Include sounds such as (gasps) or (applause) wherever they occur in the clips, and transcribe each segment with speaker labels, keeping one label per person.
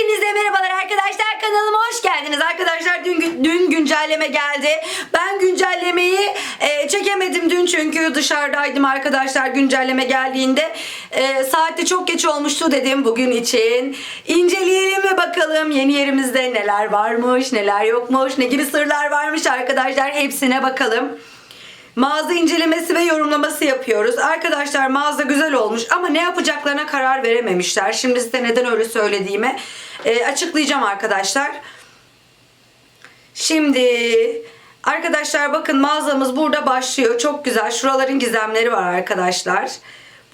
Speaker 1: Hepinize merhabalar arkadaşlar kanalıma hoş geldiniz. Arkadaşlar dün dün güncelleme geldi. Ben güncellemeyi e, çekemedim dün çünkü dışarıdaydım arkadaşlar güncelleme geldiğinde. E, saatte çok geç olmuştu dedim bugün için. İnceleyelim ve bakalım yeni yerimizde neler varmış neler yokmuş ne gibi sırlar varmış arkadaşlar hepsine bakalım. Mağaza incelemesi ve yorumlaması yapıyoruz. Arkadaşlar mağaza güzel olmuş ama ne yapacaklarına karar verememişler. Şimdi size neden öyle söylediğimi e, açıklayacağım arkadaşlar. Şimdi arkadaşlar bakın mağazamız burada başlıyor. Çok güzel. Şuraların gizemleri var arkadaşlar.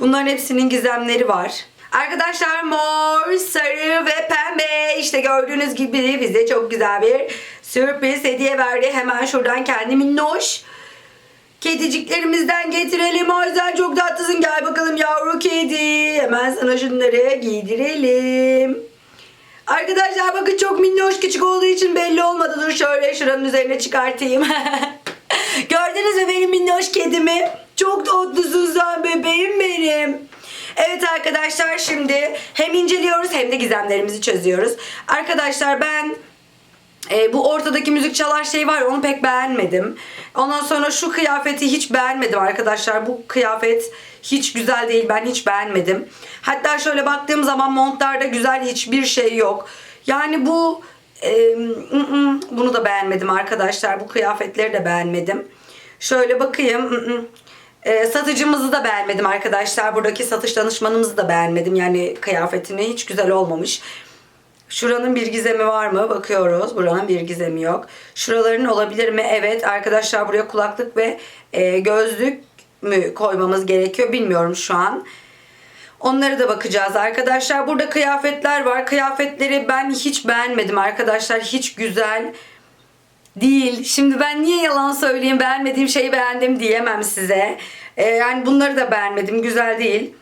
Speaker 1: Bunların hepsinin gizemleri var. Arkadaşlar mor, sarı ve pembe işte gördüğünüz gibi bize çok güzel bir sürpriz hediye verdi. Hemen şuradan kendi minnoş kediciklerimizden getirelim. O yüzden çok tatlısın. Gel bakalım yavru kedi. Hemen sana şunları giydirelim. Arkadaşlar bakın çok minnoş küçük olduğu için belli olmadı. Dur şöyle şuranın üzerine çıkartayım. (laughs) Gördünüz mü benim minnoş kedimi? Çok tatlısın sen bebeğim benim. Evet arkadaşlar şimdi hem inceliyoruz hem de gizemlerimizi çözüyoruz. Arkadaşlar ben e, bu ortadaki müzik çalar şey var onu pek beğenmedim. Ondan sonra şu kıyafeti hiç beğenmedim arkadaşlar. Bu kıyafet hiç güzel değil. Ben hiç beğenmedim. Hatta şöyle baktığım zaman montlarda güzel hiçbir şey yok. Yani bu e, ı, ı, bunu da beğenmedim arkadaşlar. Bu kıyafetleri de beğenmedim. Şöyle bakayım. ı. E, satıcımızı da beğenmedim arkadaşlar. Buradaki satış danışmanımızı da beğenmedim. Yani kıyafetini hiç güzel olmamış. Şuranın bir gizemi var mı? Bakıyoruz. Buranın bir gizemi yok. Şuraların olabilir mi? Evet. Arkadaşlar buraya kulaklık ve e, gözlük mü koymamız gerekiyor? Bilmiyorum şu an. Onları da bakacağız arkadaşlar. Burada kıyafetler var. Kıyafetleri ben hiç beğenmedim arkadaşlar. Hiç güzel değil. Şimdi ben niye yalan söyleyeyim beğenmediğim şeyi beğendim diyemem size. E, yani bunları da beğenmedim. Güzel değil.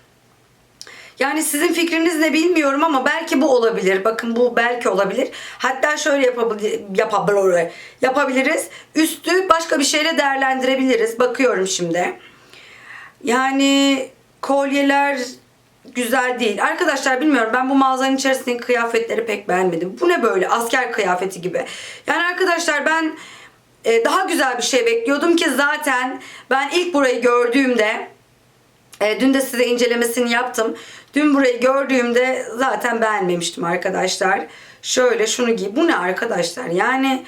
Speaker 1: Yani sizin fikriniz ne bilmiyorum ama belki bu olabilir. Bakın bu belki olabilir. Hatta şöyle yapabilir, yapabilir, yapabiliriz. Üstü başka bir şeyle değerlendirebiliriz. Bakıyorum şimdi. Yani kolyeler güzel değil. Arkadaşlar bilmiyorum ben bu mağazanın içerisindeki kıyafetleri pek beğenmedim. Bu ne böyle asker kıyafeti gibi. Yani arkadaşlar ben e, daha güzel bir şey bekliyordum ki zaten ben ilk burayı gördüğümde e, dün de size incelemesini yaptım. Dün burayı gördüğümde zaten beğenmemiştim arkadaşlar. Şöyle şunu giy. Bu ne arkadaşlar? Yani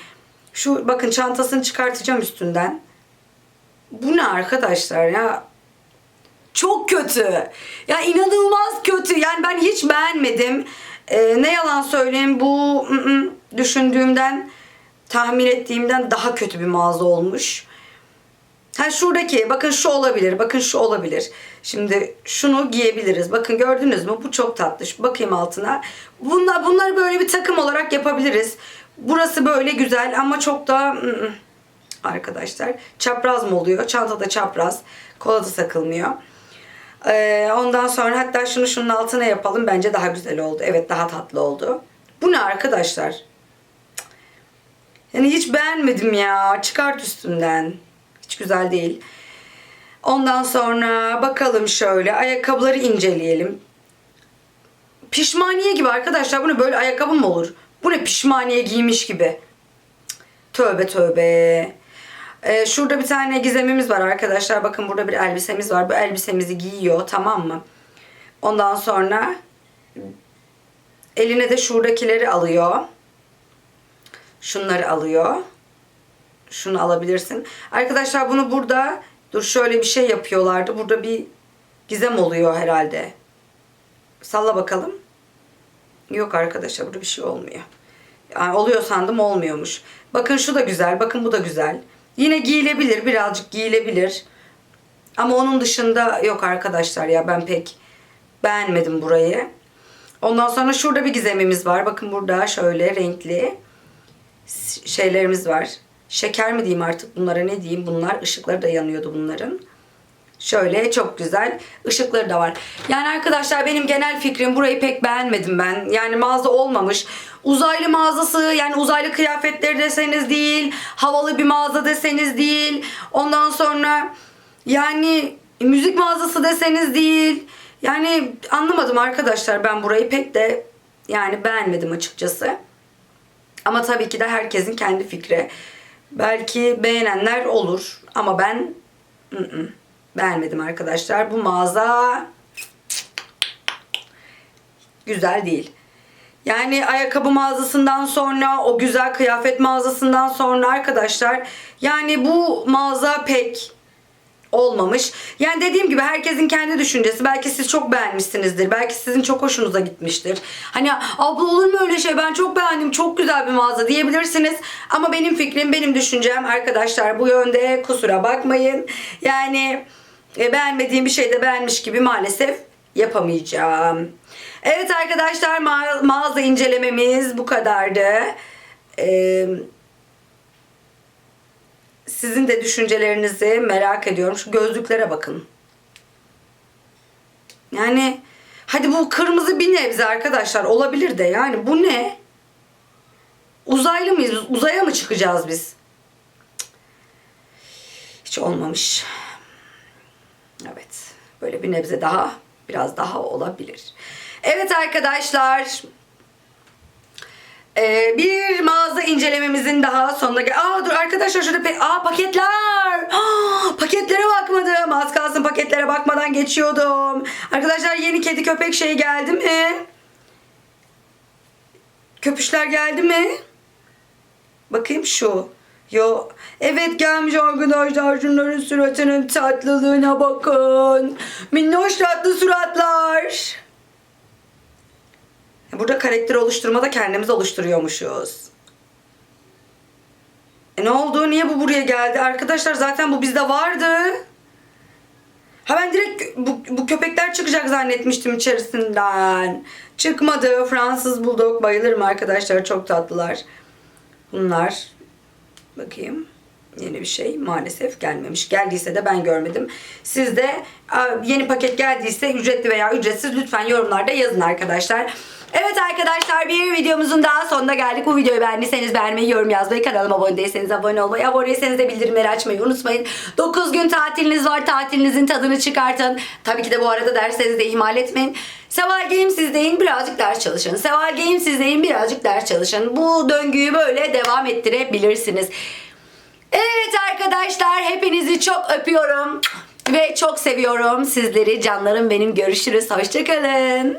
Speaker 1: şu bakın çantasını çıkartacağım üstünden. Bu ne arkadaşlar ya? Çok kötü. Ya inanılmaz kötü. Yani ben hiç beğenmedim. E, ne yalan söyleyeyim bu ı -ı, düşündüğümden tahmin ettiğimden daha kötü bir mağaza olmuş. Ha şuradaki bakın şu olabilir. Bakın şu olabilir. Şimdi şunu giyebiliriz. Bakın gördünüz mü? Bu çok tatlı. Bakayım altına. Bunlar bunları böyle bir takım olarak yapabiliriz. Burası böyle güzel ama çok da arkadaşlar çapraz mı oluyor? Çantada çapraz. Kola da takılmıyor. Ee, ondan sonra hatta şunu şunun altına yapalım. Bence daha güzel oldu. Evet daha tatlı oldu. Bu ne arkadaşlar? Yani hiç beğenmedim ya. Çıkart üstünden. Güzel değil. Ondan sonra bakalım şöyle ayakkabıları inceleyelim. Pişmaniye gibi arkadaşlar. Bu ne böyle ayakkabı mı olur? Bu ne pişmaniye giymiş gibi. Tövbe tövbe. Ee, şurada bir tane gizemimiz var arkadaşlar. Bakın burada bir elbisemiz var. Bu elbisemizi giyiyor tamam mı? Ondan sonra eline de şuradakileri alıyor. Şunları alıyor şunu alabilirsin. Arkadaşlar bunu burada dur şöyle bir şey yapıyorlardı. Burada bir gizem oluyor herhalde. Salla bakalım. Yok arkadaşlar burada bir şey olmuyor. Yani oluyor sandım olmuyormuş. Bakın şu da güzel. Bakın bu da güzel. Yine giyilebilir. Birazcık giyilebilir. Ama onun dışında yok arkadaşlar ya ben pek beğenmedim burayı. Ondan sonra şurada bir gizemimiz var. Bakın burada şöyle renkli şeylerimiz var. Şeker mi diyeyim artık bunlara ne diyeyim? Bunlar ışıkları da yanıyordu bunların. Şöyle çok güzel ışıkları da var. Yani arkadaşlar benim genel fikrim burayı pek beğenmedim ben. Yani mağaza olmamış. Uzaylı mağazası yani uzaylı kıyafetleri deseniz değil. Havalı bir mağaza deseniz değil. Ondan sonra yani müzik mağazası deseniz değil. Yani anlamadım arkadaşlar ben burayı pek de Yani beğenmedim açıkçası. Ama tabii ki de herkesin kendi fikri. Belki beğenenler olur ama ben ı-ı, beğenmedim arkadaşlar. Bu mağaza güzel değil. Yani ayakkabı mağazasından sonra o güzel kıyafet mağazasından sonra arkadaşlar yani bu mağaza pek olmamış. Yani dediğim gibi herkesin kendi düşüncesi. Belki siz çok beğenmişsinizdir. Belki sizin çok hoşunuza gitmiştir. Hani abla olur mu öyle şey ben çok beğendim çok güzel bir mağaza diyebilirsiniz. Ama benim fikrim benim düşüncem arkadaşlar bu yönde kusura bakmayın. Yani e, beğenmediğim bir şeyde beğenmiş gibi maalesef yapamayacağım. Evet arkadaşlar ma- mağaza incelememiz bu kadardı. Eee sizin de düşüncelerinizi merak ediyorum. Şu gözlüklere bakın. Yani hadi bu kırmızı bir nebze arkadaşlar olabilir de yani bu ne? Uzaylı mıyız? Uzaya mı çıkacağız biz? Hiç olmamış. Evet. Böyle bir nebze daha biraz daha olabilir. Evet arkadaşlar. Ee, bir incelememizin daha sonuna gel. Aa dur arkadaşlar şurada pe- Aa paketler. Aa, (gasps) paketlere bakmadım. Az kalsın paketlere bakmadan geçiyordum. Arkadaşlar yeni kedi köpek şey geldi mi? Köpüşler geldi mi? Bakayım şu. Yo. Evet gelmiş arkadaşlar. Şunların suratının tatlılığına bakın. Minnoş tatlı suratlar. Burada karakter oluşturmada kendimiz oluşturuyormuşuz. Ne oldu? Niye bu buraya geldi? Arkadaşlar zaten bu bizde vardı. Ha ben direkt bu, bu köpekler çıkacak zannetmiştim içerisinden. Çıkmadı. Fransız bulduk. Bayılırım arkadaşlar. Çok tatlılar. Bunlar. Bakayım. Yeni bir şey maalesef gelmemiş. Geldiyse de ben görmedim. Siz de yeni paket geldiyse ücretli veya ücretsiz lütfen yorumlarda yazın arkadaşlar. Evet arkadaşlar bir videomuzun daha sonuna geldik. Bu videoyu beğendiyseniz beğenmeyi, yorum yazmayı, kanalıma abone değilseniz abone olmayı, abone değilseniz de bildirimleri açmayı unutmayın. 9 gün tatiliniz var. Tatilinizin tadını çıkartın. Tabii ki de bu arada derslerinizi de ihmal etmeyin. Seval Games izleyin birazcık ders çalışın. Seval Games izleyin birazcık ders çalışın. Bu döngüyü böyle devam ettirebilirsiniz. Evet arkadaşlar hepinizi çok öpüyorum ve çok seviyorum sizleri canlarım benim görüşürüz hoşçakalın.